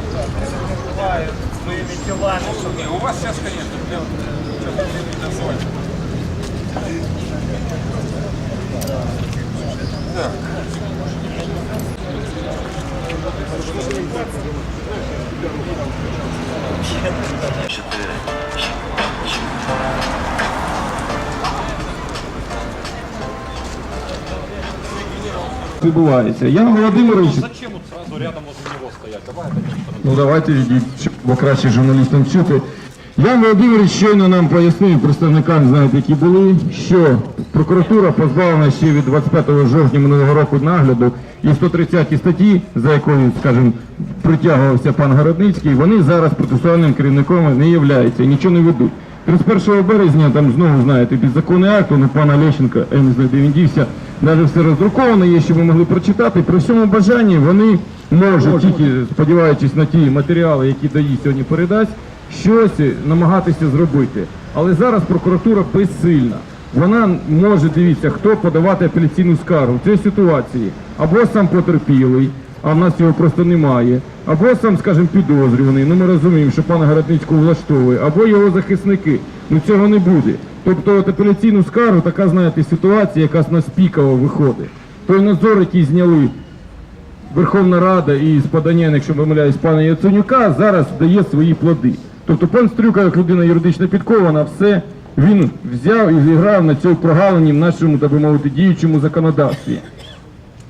прикривають своїми тілами, щоб Не, у вас сейчас, конечно, прям сейчас не называть. Так. відбувається. Ян Володимирович, Зачем вот сразу рядом возле ну давайте йдіть, краще журналістам чути. Ян Володимирович щойно нам пояснив представникам, знаєте, які були, що прокуратура позбавлена ще від 25 жовтня минулого року нагляду і 130 статті, за якою, скажімо, притягувався пан Городницький, вони зараз процесуальним керівником не являються і нічого не ведуть. 31 березня там знову знаєте підзаконний акт, у пана Лещенка, я не знаю, де він дівся, навіть все роздруковано є, що ми могли прочитати. При всьому бажанні вони можуть, тільки сподіваючись на ті матеріали, які ДАІ сьогодні передасть, щось намагатися зробити. Але зараз прокуратура безсильна. Вона може, дивіться, хто подавати апеляційну скаргу в цій ситуації. Або сам потерпілий, а в нас його просто немає, або сам, скажімо, підозрюваний, ну ми розуміємо, що пана Городницького влаштовує, або його захисники. Ну цього не буде. Тобто от апеляційну скаргу, така, знаєте, ситуація, яка з нас пікова виходить. Той надзор, який зняли Верховна Рада і з поданням, якщо помиляюсь, пана Яценюка, зараз дає свої плоди. Тобто пан Стрюка, як людина юридично підкована, все він взяв і зіграв на цьому прогалині в нашому, так би мовити, діючому законодавстві.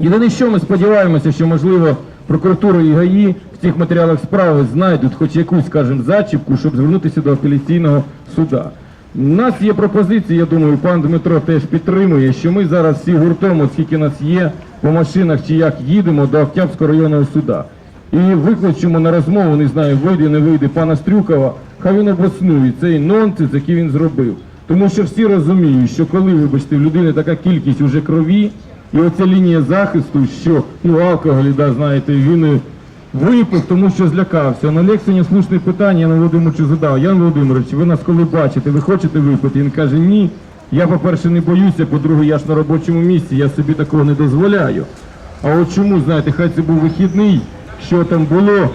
Єдине, що ми сподіваємося, що можливо прокуратура і ГАІ в цих матеріалах справи знайдуть хоч якусь, скажімо, зачіпку, щоб звернутися до апеляційного суда. У нас є пропозиція, я думаю, пан Дмитро теж підтримує, що ми зараз всі гуртом, оскільки нас є по машинах чи як їдемо до Октябрського районного суда. І викличемо на розмову, не знаю, вийде, не вийде пана Стрюкова, хай він обоснує цей нонсенс, який він зробив. Тому що всі розуміють, що коли, вибачте, в людини така кількість уже крові, і оця лінія захисту, що ну алкоголь, да, знаєте, він е, випив, тому що злякався. На лекції слушне питання Яну Володимировичу задав. Ян Володимирович, ви нас коли бачите, ви хочете випити? Він каже, ні. Я, по-перше, не боюся, по-друге, я ж на робочому місці, я собі такого не дозволяю. А от чому, знаєте, хай це був вихідний, що там було,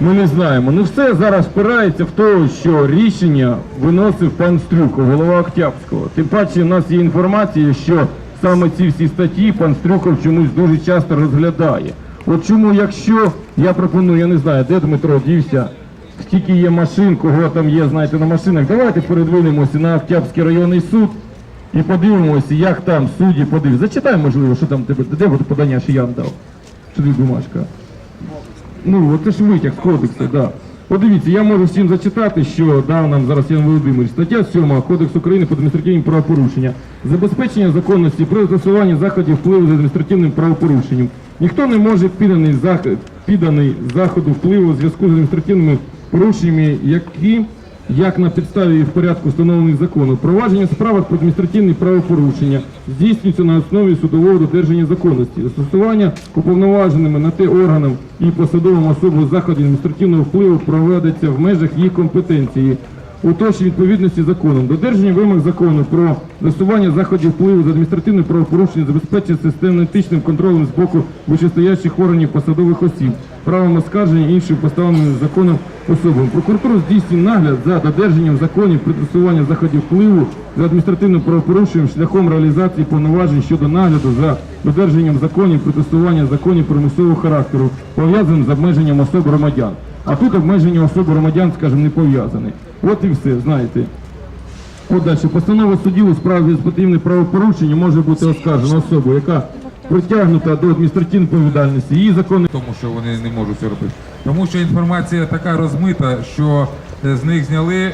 ми не знаємо. Ну все зараз впирається в те, що рішення виносив пан Стрюков, голова Октябрського. Тим паче в нас є інформація, що саме ці всі статті пан Стрюков чомусь дуже часто розглядає. От чому, якщо я пропоную, я не знаю, де Дмитро дівся, скільки є машин, кого там є, знаєте, на машинах, давайте передвинемося на Октябрський районний суд і подивимося, як там судді подивляться. Зачитай, можливо, що там тебе, де буде подання, що я вам дав. Що тобі бумажка? Ну, от це ж витяг з кодексу, да. Подивіться, я можу всім зачитати, що дав нам зараз Ян Володимирович. Стаття 7 Кодексу України по адміністративні правопорушення. Забезпечення законності при застосуванні заходів впливу з адміністративним правопорушенням. Ніхто не може підданий, зах... підданий заходу впливу у зв'язку з адміністративними порушеннями, які як на підставі і в порядку встановлених законом. Провадження справ про адміністративні правопорушення здійснюється на основі судового додержання законності, застосування уповноваженими на те органам і посадовим особам заходів адміністративного впливу проводиться в межах їх компетенції. Точній відповідності законом, додержання вимог закону про застосування заходів впливу з адміністративних правопорушень забезпечує систематичним контролем з боку вищестоящих органів посадових осіб, правом оскарження іншим поставленим законом особам. Прокуратура здійснює нагляд за додержанням законів при заходів впливу з адміністративним правопорушенням шляхом реалізації повноважень щодо нагляду за додержанням законів при законів примусового характеру, пов'язаним з обмеженням особ громадян. А тут обмеження особ громадян, скажімо, не пов'язане. От і все, знаєте. От далі. Постанова судів у справі адміністративне правопорушення може бути оскаржена особою, яка притягнута до адміністративної відповідальності. Її закони тому що вони не можуть це робити. Тому що інформація така розмита, що е, з них зняли е,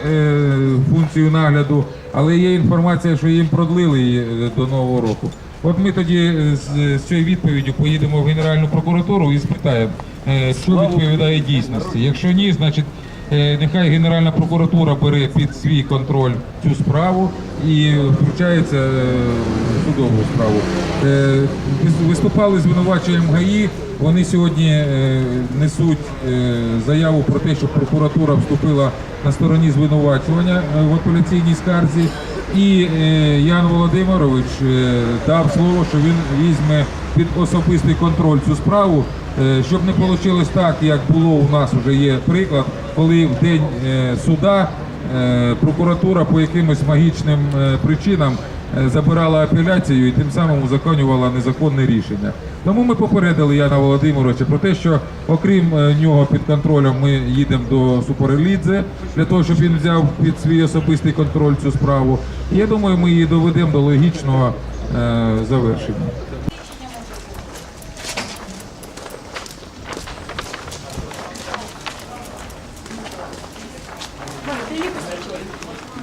функцію нагляду, але є інформація, що їм продлили її е, до нового року. От ми тоді з, з цією відповіддю поїдемо в Генеральну прокуратуру і спитаємо, е, що відповідає дійсності. Якщо ні, значить нехай Генеральна прокуратура бере під свій контроль цю справу і включається е, в судову справу. Е, Виступали звинуваченням ГАІ. Вони сьогодні е, несуть е, заяву про те, що прокуратура вступила на стороні звинувачування е, в апеляційній скарзі. І е, Ян Володимирович е, дав слово, що він візьме під особистий контроль цю справу, е, щоб не вийшло так, як було у нас вже є приклад, коли в день е, суда е, прокуратура по якимось магічним е, причинам е, забирала апеляцію і тим самим узаконювала незаконне рішення. Тому ми попередили Яна Володимировича про те, що окрім е, нього під контролем ми їдемо до Супорелідзе для того, щоб він взяв під свій особистий контроль цю справу. Я думаю, ми її доведемо до логічного е, завершення.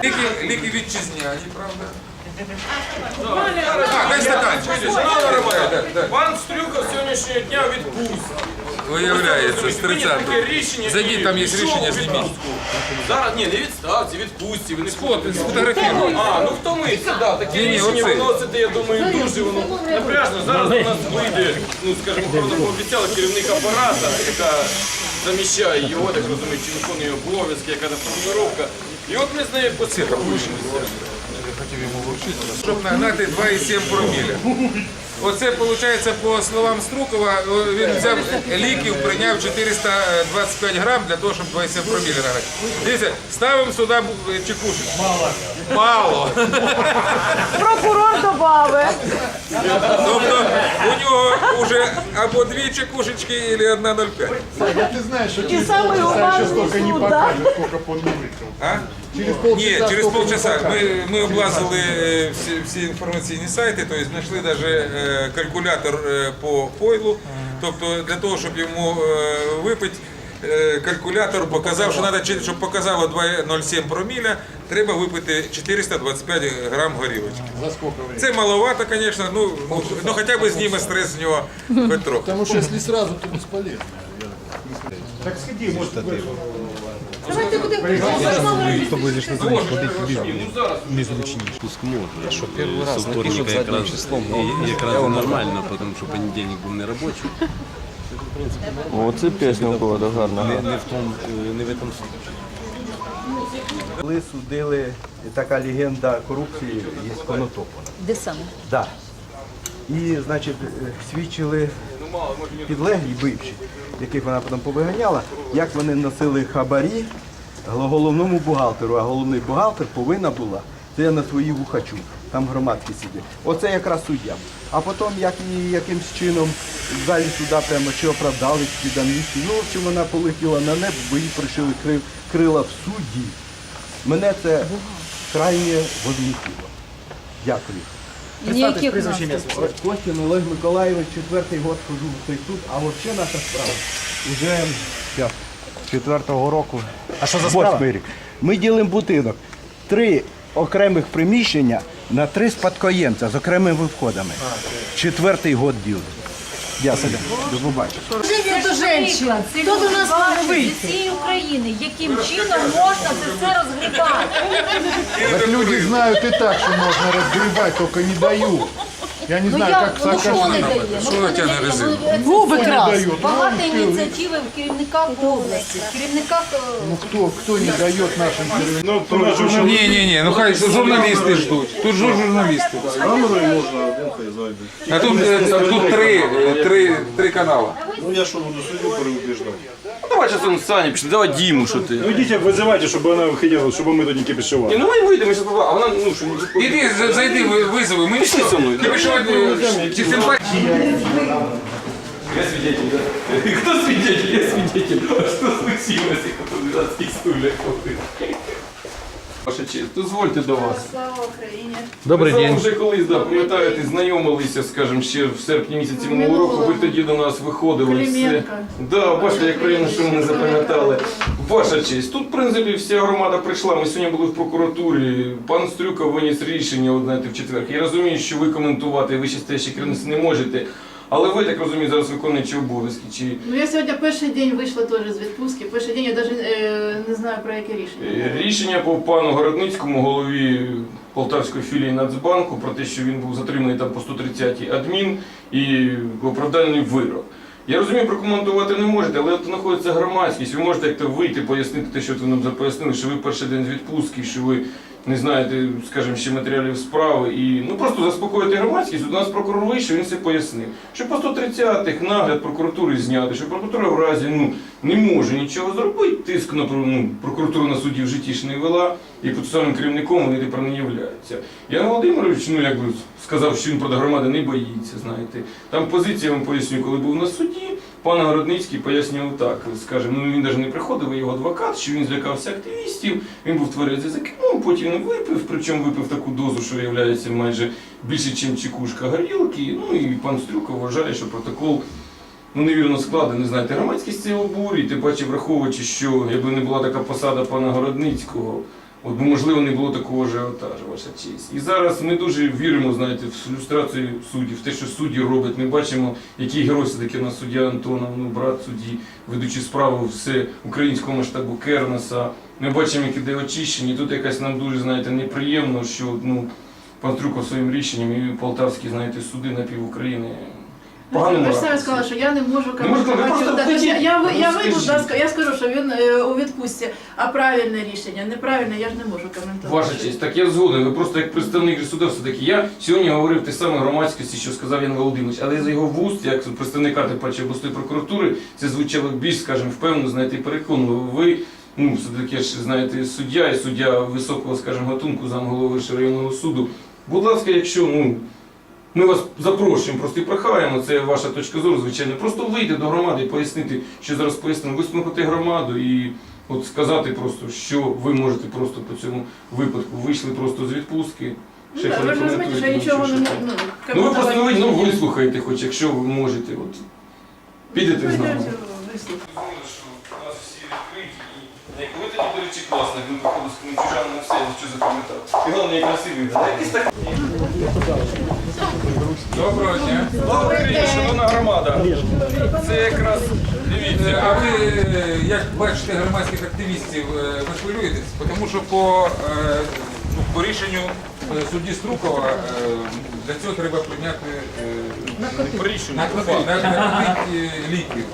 Ліки, ліки вітчизняні, правда? А, дай стаканчик. Пан Стрюков сьогоднішнього дня відпустку. Виявляється, з Таке рішення. Зайдіть, там є пішов рішення, у зніміть. відпустку. Зараз, ні, не відставці, відпустці. Ви не Фото, сфотографіруй. А, ну втомився, да, таке Ні, ні, рішення оцей. виносити, я думаю, дуже воно напряжно. Зараз до нас вийде, ну скажімо, правда, пообіцяла керівник апарата, яка заміщає його, так розумію, чи виконує обов'язки, яка формулювання. І от ми з нею поспілкуємося. Щоб нагнати 2,7 проміля. Оце виходить, по словам Струкова, він взяв ліків, прийняв 425 грам для того, щоб 2,7 проміля нагнати. Дивіться, ставимо сюди е, чекушечку. Мало. Мало. Прокурор добавив. Тобто у нього вже або дві чекушечки, або одна 0,5. І самий уважний суд, так? А? Ні, через полчаса. Ми, ми облазили е, всі, всі інформаційні сайти, тобто знайшли навіть калькулятор е, по пойлу. Тобто для того, щоб йому е, випити, е, калькулятор показав, що треба, щоб показало 2,07 проміля, треба випити 425 грам горілочки. Це маловато, звісно, ну, ну, ну хоча б зніме стрес з нього трохи. Потому что если сразу, то бесполезно. Так сходи, может, вы- Давайте будемо Пуск можно. Що перший раз напишуть заднім числом. Якраз і нормально, тому що понедільник був не робочий. Оце пісня у кого гарна. Не, не в тому, е, не в этом Коли судили така легенда корупції є Конотопа. Де саме? Да. І, значить, е, свідчили підлеглі бивші, яких вона потім повиганяла, як вони носили хабарі головному бухгалтеру, а головний бухгалтер повинна була, це я на свої вухачу, там громадські сидять. Оце якраз суддя. А потім як і якимсь чином в залі суда прямо чи оправдали, чи підамністі. Ну, общем, вона полетіла на небо, бо їй пришили крила в суді. Мене це крайне возмутило. Дякую. Ніяких наслідків. Костін Олег Миколаєвич, четвертий год хожу в цей суд, а взагалі наша справа вже як, четвертого року. А що за справа? рік. Ми ділимо будинок. Три окремих приміщення на три спадкоємця з окремими входами. Четвертий год ділимо. Дякую. До побачення. до женщина. Хто до нас може вийти? З цієї України. Яким чином можна це все розгрібати? Так люди знають і так, що можна розгрібати, тільки не дают. Я не Ну знаю, як, как ну що не дає? Ну, Що хто тягне дає? резину? Ну, крас. Багато ініціативи в керівниках області, в керівниках е, Ну кто, кто не дает нашим террористам? Ні, ні, ні, ну хай журналісти ждуть. Тут ж журналісти. А тут, е, тут три, е, три, три канали Давай зараз он Саня пішли, давай Діму, що ти. Ну идите, вызывайте, чтобы она выходила, чтобы мы тут не кипишевали. Ні, ну ми вийдемо, зараз побачимо, а вона, ну, що не Іди, за- зайди, ви- визови. Ми Пішли зі мною, Ти що, е, чи симпатії? Я свидетель, да? Кто свидетель? Я свидетель. А что случилось, как он дурацкий стулья Ваша честь, дозвольте до вас. Добрий Ми з день. вже колись, да, пам'ятаєте, знайомилися, скажімо, ще в серпні місяці минулого року. Ви тоді до нас виходили. Все. Да, бачите, як приємно, що мене запам'ятали. Ваша честь. Тут, в принципі, вся громада прийшла. Ми сьогодні були в прокуратурі. Пан Стрюков виніс рішення, от, знаєте, в четвер. Я розумію, що ви коментувати, ви ще стоящі керівниці не можете. Але ви, так розумію, зараз виконуючи обов'язки. Чи Ну я сьогодні перший день вийшла теж з відпустки. Перший день я навіть е, не знаю про яке рішення. Е, Рішення по пану Городницькому, голові Полтавської філії Нацбанку, про те, що він був затриманий там по 130-й адмін і оправдальний вирок. Я розумію, прокоментувати не можете, але от знаходиться громадськість. Ви можете як-то вийти, пояснити те, що ви нам пояснили, що ви перший день з відпустки, що ви не знаєте, скажімо, ще матеріалів справи і ну просто заспокоїти громадськість. У нас прокурор вийшов, він все пояснив. Що по 130-х нагляд прокуратури зняти, що прокуратура в разі ну, не може нічого зробити, тиск на ну, прокуратуру на суді в житті ж не вела, і процесуальним керівником вони тепер не являються. Ян Володимирович, ну якби сказав, що він проти громади не боїться, знаєте. Там позиція, я вам поясню, коли був на суді, пан Городницький пояснював так, скажімо, ну він навіть не приходив, його адвокат, що він злякався активістів, він був тверезий за кермом, потім він випив, причому випив таку дозу, що виявляється майже більше, ніж чекушка горілки. Ну і пан Стрюков вважає, що протокол ну, невірно складений. Знаєте, громадськість це обурює, ти бачив, враховуючи, що якби не була така посада пана Городницького, От, бо, можливо, не було такого ажіотажу, ваша честь. І зараз ми дуже віримо, знаєте, в люстрацію суддів, в те, що судді роблять. Ми бачимо, який герой все-таки у нас суддя Антонов, ну, брат судді, ведучи справу все українського масштабу Кернеса. Ми бачимо, як іде очищення. Тут якась нам дуже, знаєте, неприємно, що ну, пан Трюков своїм рішенням і полтавські, знаєте, суди на пів України. Погано Ви ж самі сказали, що я не можу ви коментувати. хотіть, я, я, ви- я вийду, скажіть. да, я скажу, що він е, у відпустці, а правильне рішення, неправильне, я ж не можу коментувати. Ваша честь, так я згоден. Ви просто як представник же суда все-таки. Я сьогодні говорив те саме громадськості, що сказав Ян Володимирович, але з його вуст, як представника тим паче обласної прокуратури, це звучало більш, скажімо, впевнено, знаєте, і переконливо. Ви, ну, все-таки ж, знаєте, суддя і суддя високого, скажімо, гатунку, замголови районного суду. Будь ласка, якщо, ну, ми вас запрошуємо, просто і прохаємо, це ваша точка зору, звичайно. Просто вийти до громади і пояснити, що зараз пояснимо, вислухати громаду і от сказати просто, що ви можете просто по цьому випадку. Вийшли просто з відпустки. Ну, ви не ж розумієте, що я нічого не можу. Ну, Ну ви просто ну, ви, ну, вислухайте, хоч якщо ви можете. От. Підете з нами. Пойдемте, вислухайте. У нас всі Як ви тоді, до речі, класно, як ми походу з Кременчужаном все, я що запам'ятав. І головне, як красивий. да? Якийсь так Доброго дня. Добрий день, шановна громада. Це якраз дивіться. А ви, як бачите громадських активістів, е, ви хвилюєтесь? Тому що по, е, ну, по рішенню е, судді Струкова для цього треба прийняти По рішенню. наклади, наклади ліків.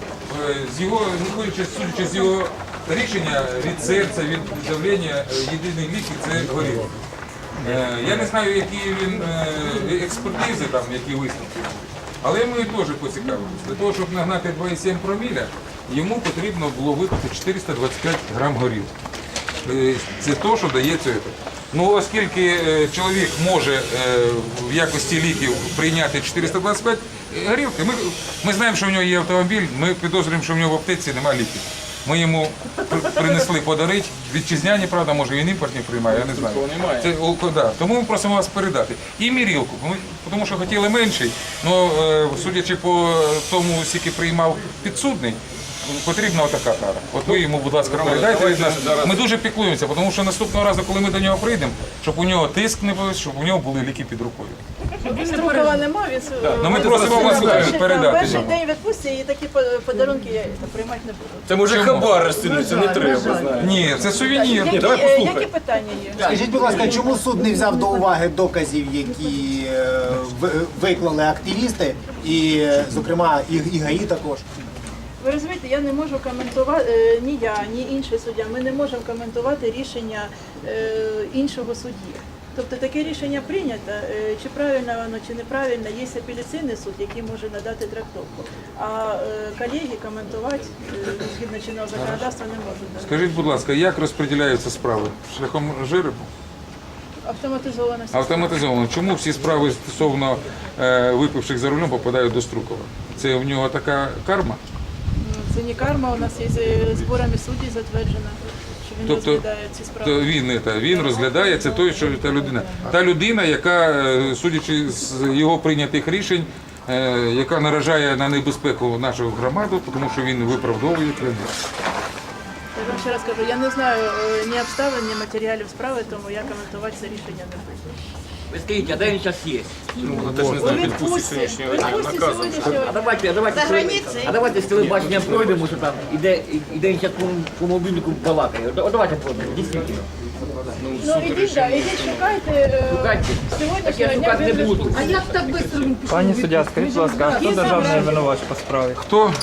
Е, З його, виходячи, судячи з його рішення від серця, від давлення, е, єдиний лік – це горілка. Е, Я не знаю, які він е, експертизи, там, які висновки. Але ми теж поцікавилися. Для того, щоб нагнати 2,7 проміля, йому потрібно було випити 425 грам горілки. Це те, що дає це. Ну, оскільки чоловік може в якості ліків прийняти 425 горілки, ми, ми знаємо, що в нього є автомобіль, ми підозрюємо, що в нього в аптеці немає ліків. Ми йому принесли подарити. Вітчизняні, правда, може він імпортні приймає, я не знаю. Це, о, да. Тому ми просимо вас передати. І мірілку, тому що хотіли менший, але судячи по тому, скільки приймав підсудний, потрібна отака кара. От ви йому, будь ласка, передайте від нас. Ми дуже піклуємося, тому що наступного разу, коли ми до нього прийдемо, щоб у нього тиск не був, щоб у нього були ліки під рукою. Строкова нема, він Ну ми просимо вас перший, передати. перший день відпустці і такі по- подарунки я приймати не буду. Це може хабар розціниться, не треба, знаєте. Ні, це сувенір. Які, е, які питання є? Скажіть, будь ласка, чому суд не взяв до уваги доказів, які е, ви- виклали активісти, і, е, зокрема, і, і ГАІ також? Ви розумієте, я не можу коментувати, е, ні я, ні інший суддя, ми не можемо коментувати рішення е, іншого судді. Тобто таке рішення прийнято, е, чи правильно воно, чи неправильно, є апеляційний суд, який може надати трактовку. А колеги коментувати згідно чинного законодавства не можуть. Скажіть, будь ласка, як розподіляються справи? Шляхом жеребу? Автоматизована система. Автоматизовано. Чому всі справи стосовно випивших за рулем попадають до Струкова? Це в нього така карма? Це не карма, у нас є е, зборами суддів затверджена, що він Тобто, розглядає ці То справи. він, це, він розглядає, це той, що та людина. Та людина, яка, е, судячи з його прийнятих рішень, е, яка наражає на небезпеку нашу громаду, тому що він виправдовує кримінал. Я вам ще раз кажу, я не знаю е, ні обставин, ні матеріалів справи, тому я коментувати це рішення не буду. Ви скажіть, а де він зараз є? Вона теж не знає, відпустці сьогоднішнього дня наказом. А давайте, а давайте, За теле- а давайте з телебачення пройдемо, що там іде, іде він зараз по, по мобільнику балакає. О, Давайте пройдемо, дійсно. Ну ідіть, да, ідіть, шукайте. е, Шукайте. Так я Сьогоднішнього дня шукати не він буду. А як так швидко він пішов? Пані суддя, скажіть, будь ласка, а хто державний винувач по справі? Хто?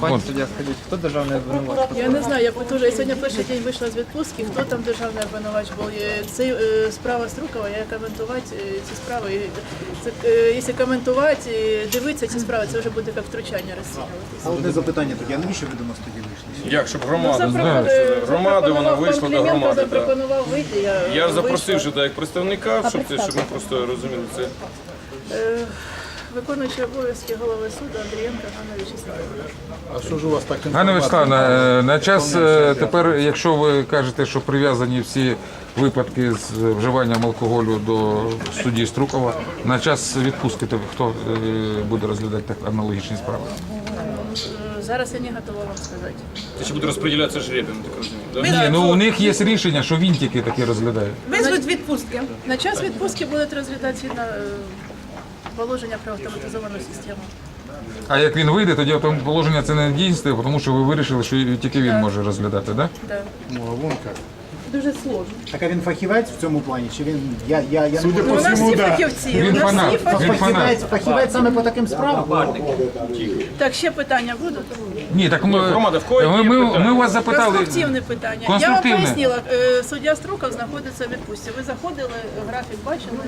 Вон. суддя, скажіть, хто державний обвинувач? Я не знаю, я теж я сьогодні перший день вийшла з відпустки, хто там державний обвинувач був. Це е, справа Струкова, я коментувати е, ці справи. Це, е, якщо коментувати, дивитися ці справи, це вже буде як втручання розцінюватися. Одне запитання тоді, а навіщо ви до нас тоді вийшли? Як, щоб Ну, громада запропо- знала, громади вона вийшла до громади. Запропонував вийти, я, Я запросив сюди як представника, щоб, це, щоб ми просто розуміли це. Виконуючий обов'язки голови суду Андрієнко Ганна Вячеславівна. А що ж у вас так Ганна Вячеславівна, е, на час е, тепер, якщо ви кажете, що прив'язані всі випадки з вживанням алкоголю до судді Струкова, на час відпустки то хто е, буде розглядати так аналогічні справи? Зараз я не готова вам сказати. Це ще буде розподілятися жребіем, так розумію. да? Ні, ну у них є рішення, що він тільки таке розглядає. Визвуть відпустки. На час відпустки будуть розглядати згідно е, положення про автоматизовану систему. А як він вийде, тоді положення це не дійсне, тому що ви вирішили, що тільки він може розглядати, так? Да. Ну, а вон як. Дуже сложно. Так а він фахівець в цьому плані? Чи він. Я, я, я Судя по У нас всьому, всі да. фахівці. Він у нас фанат. всі фахівці. Він фахівець, фахівець саме по таким справам? Так, ще питання будуть? Ні, так ми, Громада, в кого є ми, ми, питання? ми вас запитали. Конструктивне питання. Я вам пояснила, е, суддя Струков знаходиться в відпустці. Ви заходили, графік бачили?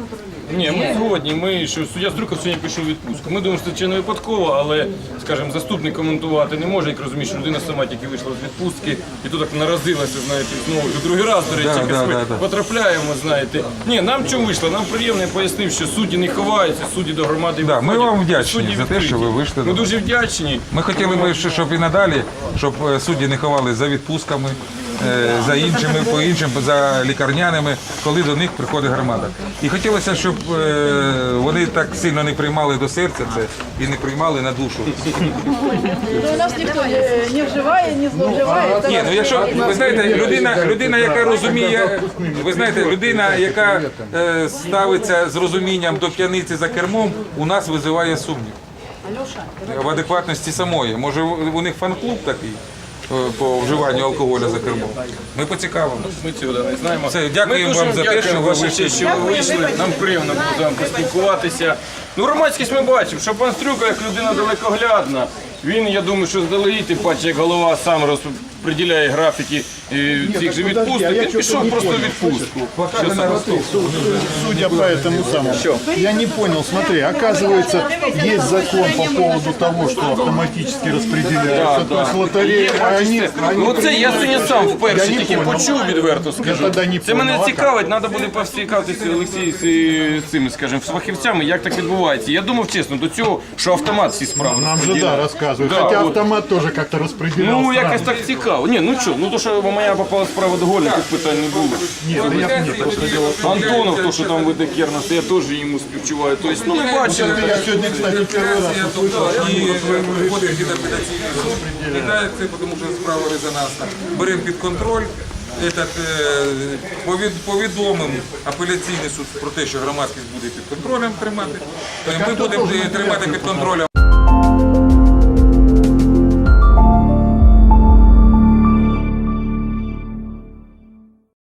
Ні, ми згодні. Ми що суддя Струков сьогодні пішов у відпустку. Ми думаємо, що це чи не випадково, але, скажімо, заступник коментувати не може, як розумієш, що людина сама тільки вийшла з відпустки і тут так наразилася, знаєте, знову вже другий раз, до речі, Да, якось да, да, да. потрапляємо, знаєте. Ні, нам чому вийшло? Нам приємно пояснив, що судді не ховаються, судді до громади Да, ми виходять, вам вдячні судді за те, що ви вийшли Ми дуже вдячні. Ми хотіли б, ще, щоб і надалі, щоб е, судді не ховали за відпустками, е, за іншими, по іншим, за лікарняними, коли до них приходить громада. І хотілося, щоб е, вони так сильно не приймали до серця це і не приймали на душу. Ну, нас ніхто не, не вживає, не зловживає. Ні, ну якщо ви знаєте, людина, людина, яка розуміє, ви знаєте, людина, яка е, ставиться з розумінням до п'яниці за кермом, у нас визиває сумнів. В адекватності самої. Може, у них фан-клуб такий е, по вживанню алкоголю за кермом. Ми поцікавимося. Ми цього не знаємо. Все, дякуємо вам за те, що ви вийшли. що ви вийшли. Нам приємно було з вами поспілкуватися. Ну, громадськість ми бачимо, що пан Стрюка, як людина далекоглядна, він, я думаю, що здалегідь, тим паче, як голова сам розподіляє графіки цих же відпусток, а я він чого пішов не просто в понял, відпустку. Що Смотри, саме? Судя по этому самому. Я не понял, смотри, оказывается, есть закон по поводу того, что автоматически распределяются, то есть лотереи, а они... Ну це я сьогодні сам вперше Я не тільки понял. почув відверто скажу. тоді не Це мене понял, а цікавить, треба буде поцікавитися Олексій з, з цими, скажімо, з фахівцями, як так відбувається. Я думав чесно до цього, що автомат всі справи. Нам же, да, розподіляє. рассказывают. Да, Хотя от. автомат тоже как-то распределял. Ну, якось странно. так цікаво. Ні, ну що, ну то що моя попала справа до голі, тут питань не було. Нет, да я, нет, просто дело в том, Антонов, то, що там веде Кернес, я теж йому співчуваю. Тобто, ну ми бачимо. что я сегодня, кстати, первый раз услышал. І виходить під апеляційний суд, вітає це, тому що справа резонансна. Беремо під контроль. Этот, е, повід- повідомимо апеляційний суд про те, що громадськість буде під контролем тримати. Ми будемо е, тримати під контролем